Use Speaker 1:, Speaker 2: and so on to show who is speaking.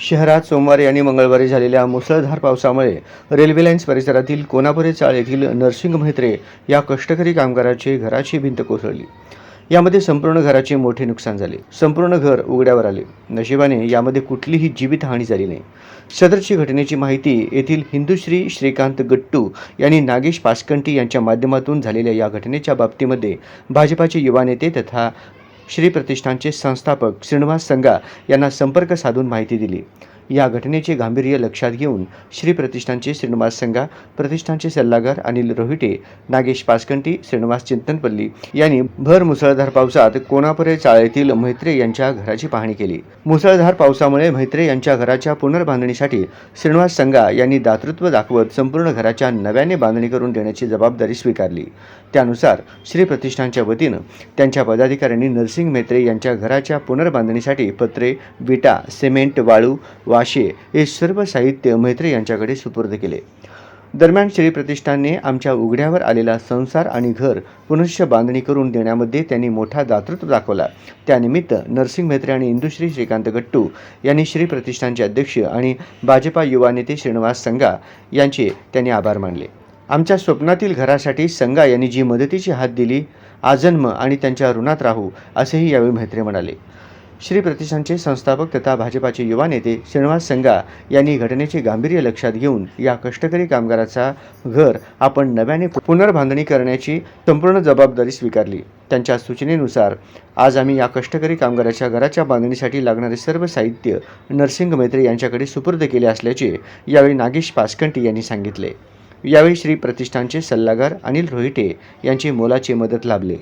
Speaker 1: शहरात सोमवारी आणि मंगळवारी झालेल्या मुसळधार पावसामुळे रेल्वे लाईन्स परिसरातील कोनापुरे चाळ येथील नरसिंग म्हेत्रे या कष्टकरी कामगाराची घराची भिंत कोसळली. यामध्ये संपूर्ण घराचे मोठे नुकसान झाले. संपूर्ण घर उघड्यावर आले. नशिबाने यामध्ये कुठलीही जीवितहानी झाली नाही. सदरची घटनेची माहिती येथील हिंदुश्री श्रीकांत गट्टू यांनी नागेश पासकंटी यांच्या माध्यमातून झालेल्या या घटनेच्या बाबतीमध्ये भाजपाचे युवा नेते तथा श्री प्रतिष्ठानचे संस्थापक श्रीनिवास संगा यांना संपर्क साधून माहिती दिली. या घटनेचे गांभीर्य लक्षात घेऊन श्री प्रतिष्ठानचे श्रीनिवास संघा प्रतिष्ठानचे सल्लागार अनिल रोहिटे नागेश पासकंटी श्रीनिवास चिंतनपल्ली यांनी भर मुसळधार पावसात कोणापुरे चाळेतील म्हेत्रे यांच्या घराची पाहणी केली. मुसळधार पावसामुळे म्हेत्रे यांच्या घराच्या पुनर्बांधणीसाठी श्रीनिवास संघा यांनी दातृत्व दाखवत संपूर्ण घराच्या नव्याने बांधणी करून देण्याची जबाबदारी स्वीकारली. त्यानुसार श्री प्रतिष्ठानच्या वतीनं त्यांच्या पदाधिकाऱ्यांनी नरसिंग मेत्रे यांच्या घराच्या पुनर्बांधणीसाठी पत्रे विटा सिमेंट वाळू वा वाशे हे सर्व साहित्य मैत्रे यांच्याकडे सुपूर्द केले. दरम्यान श्री प्रतिष्ठानने आमच्या उघड्यावर आलेला संसार आणि घर पुनश्च बांधणी करून देण्यामध्ये त्यांनी मोठा दातृत्व दाखवला. त्यानिमित्त नरसिंग मेत्रे आणि इंदुश्री श्रीकांत गट्टू यांनी श्री प्रतिष्ठानचे अध्यक्ष आणि भाजपा युवा नेते श्रीनिवास संगा यांचे त्यांनी आभार मानले. आमच्या स्वप्नातील घरासाठी संगा यांनी जी मदतीची हात दिली आजन्म आणि त्यांच्या ऋणात राहू असेही यावेळी म्हेत्रे म्हणाले. श्री प्रतिष्ठानचे संस्थापक तथा भाजपाचे युवा नेते श्रीनिवास संगा यांनी घटनेचे गांभीर्य लक्षात घेऊन या कष्टकरी कामगाराचा घर आपण नव्याने पुनर्बांधणी करण्याची संपूर्ण जबाबदारी स्वीकारली. त्यांच्या सूचनेनुसार आज आम्ही या कष्टकरी कामगाराच्या घराच्या बांधणीसाठी लागणारे सर्व साहित्य नरसिंग मैत्रे यांच्याकडे सुपूर्द केले असल्याचे यावेळी नागेश पासकंटी यांनी सांगितले. यावेळी श्री प्रतिष्ठानचे सल्लागार अनिल रोहिटे यांची मोलाची मदत लाभले.